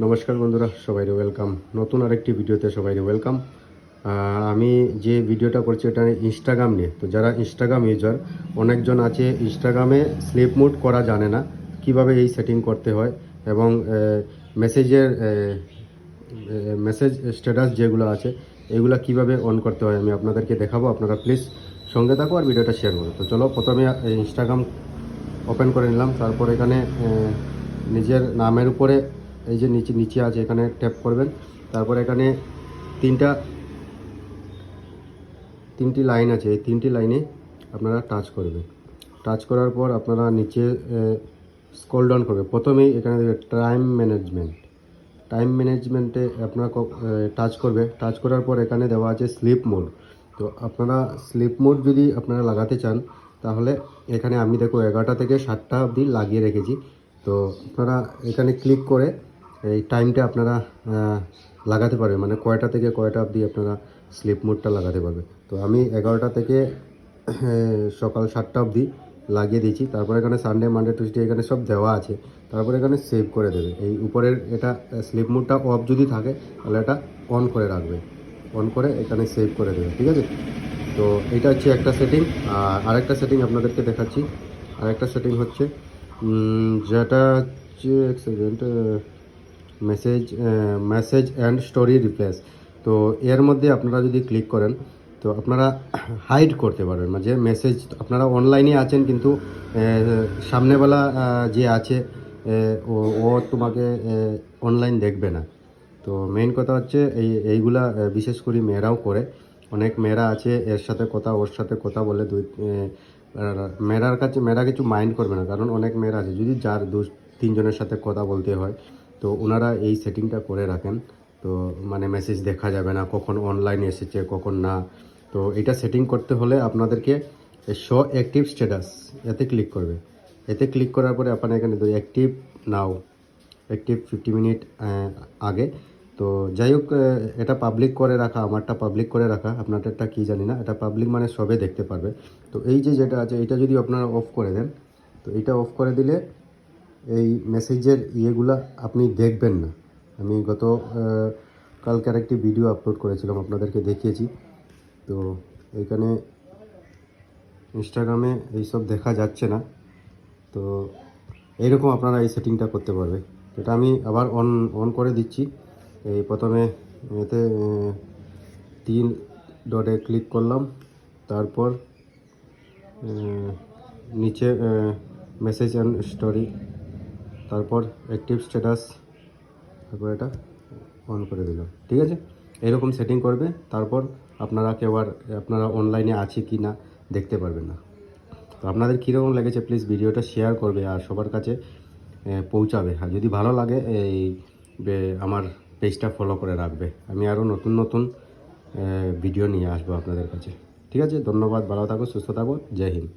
নমস্কার বন্ধুরা সবাই ওয়েলকাম নতুন আরেকটি ভিডিওতে সবাই ওয়েলকাম আমি যে ভিডিওটা করছি, এটা ইনস্টাগ্রাম নিয়ে। তো যারা ইনস্টাগ্রাম ইউজার অনেকজন আছে ইনস্টাগ্রামে স্লিপ মুড করা জানে না, কীভাবে এই সেটিং করতে হয় এবং মেসেজের মেসেজ স্ট্যাটাস যেগুলো আছে, এগুলো কীভাবে অন করতে হয়, আমি আপনাদেরকে দেখাবো। আপনারা প্লিজ সঙ্গে থাকো আর ভিডিওটা শেয়ার করো। তো চলো, প্রথমে ইনস্টাগ্রাম ওপেন করে নিলাম। তারপর এখানে নিজের নামের উপরে এই যে নিচে নিচে আছে, এখানে ট্যাপ করবেন। তারপর এখানে তিনটা তিনটি লাইন আছে। এই তিনটি লাইনে আপনারা টাচ করবেন। টাচ করার পর আপনারা নিচে স্কল ডাউন করবে প্রথমেই এখানে টাইম ম্যানেজমেন্ট টাইম ম্যানেজমেন্টে আপনারা টাচ করবে। টাচ করার পর এখানে দেওয়া আছে স্লিপ মোড তো আপনারা স্লিপ মোড যদি আপনারা লাগাতে চান, তাহলে এখানে আমি দেখো এগারোটা থেকে সাতটা অবধি লাগিয়ে রেখেছি। তো আপনারা এখানে ক্লিক করে এই টাইমটা আপনারা লাগাতে পারবে মানে কয়টা থেকে কয়টা অবধি আপনারা স্লিপ মোডটা লাগাতে পারবে তো আমি এগারোটা থেকে সকাল সাতটা অবধি লাগিয়ে দিয়েছি। তারপরে এখানে সানডে মানডে টুইসডে এখানে সব দেওয়া আছে। তারপরে এখানে সেভ করে দেবে এই উপরের এটা স্লিপ মোডটা অফ যদি থাকে, তাহলে এটা অন করে রাখবে অন করে এখানে সেভ করে দেবে ঠিক আছে? তো এটা হচ্ছে একটা সেটিং আর আরেকটা সেটিং আপনাদেরকে দেখাচ্ছি। আরেকটা সেটিং হচ্ছে যেটা হচ্ছে, এক second message message and story replace তো এর মধ্যে আপনারা যদি ক্লিক করেন, তো আপনারা হাইড করতে পারবেন। মানে যে মেসেজ আপনারা অনলাইনে আছেন কিন্তু সামনেবেলা যে আছে ও ও তোমাকে অনলাইন দেখবে না। তো মেইন কথা হচ্ছে, এই, এইগুলা বিশেষ করে মেয়েরাও করে। অনেক মেয়েরা আছে, এর সাথে কথা, ওর সাথে কথা বলে দুই মেয়েরার কাছে, মেয়েরা কিছু মাইন্ড করবে না। কারণ অনেক মেয়েরা আছে। যদি যার দু তিনজনের সাথে কথা বলতে হয় তো ওনারা এই সেটিংটা করে রাখেন। তো মানে মেসেজ দেখা যাবে না, কখন অনলাইন এসেছে, কখন না। তো এটা সেটিং করতে হলে আপনাদেরকে শো অ্যাক্টিভ স্ট্যাটাস এতে ক্লিক করবে। এতে ক্লিক করার পরে আপনার এখানে তো active now active fifty minute আগে। তো যাই হোক এটা পাবলিক করে রাখা, আমারটা পাবলিক করে রাখা, আপনাদেরটা কী জানি না, এটা পাবলিক মানে সবে দেখতে পারবে। তো এই যে যেটা আছে, এটা যদি আপনারা অফ করে দেন, তো এটা অফ করে দিলে এই মেসেজের ইয়েগুলা আপনি দেখবেন না। আমি গত কালকের একটি ভিডিও আপলোড করেছিলাম, আপনাদেরকে দেখিয়েছি। তো এইখানে ইনস্টাগ্রামে এইসব দেখা যাচ্ছে না। তো এইরকম আপনারা এই সেটিংটা করতে পারবে। এটা আমি আবার অন অন করে দিচ্ছি। এই প্রথমে এতে তিন ডটে ক্লিক করলাম। তারপর নিচে মেসেজ অ্যান্ড স্টোরি তারপর অ্যাক্টিভ স্ট্যাটাস তারপর এটা অন করে দিলাম ঠিক আছে? এরকম সেটিং করবে, তারপর আপনারা কেউ আর আপনারা অনলাইনে আছে কি না দেখতে পারবেন না। তো আপনাদের কীরকম লেগেছে প্লিজ ভিডিওটা শেয়ার করবে আর সবার কাছে পৌঁছাবে। আর যদি ভালো লাগে, এই আমার পেজটা ফলো করে রাখবে। আমি আরও নতুন নতুন ভিডিও নিয়ে আসব আপনাদের কাছে। ঠিক আছে? ধন্যবাদ, ভালো থাকো, সুস্থ থাকো, জয় হিন্দ।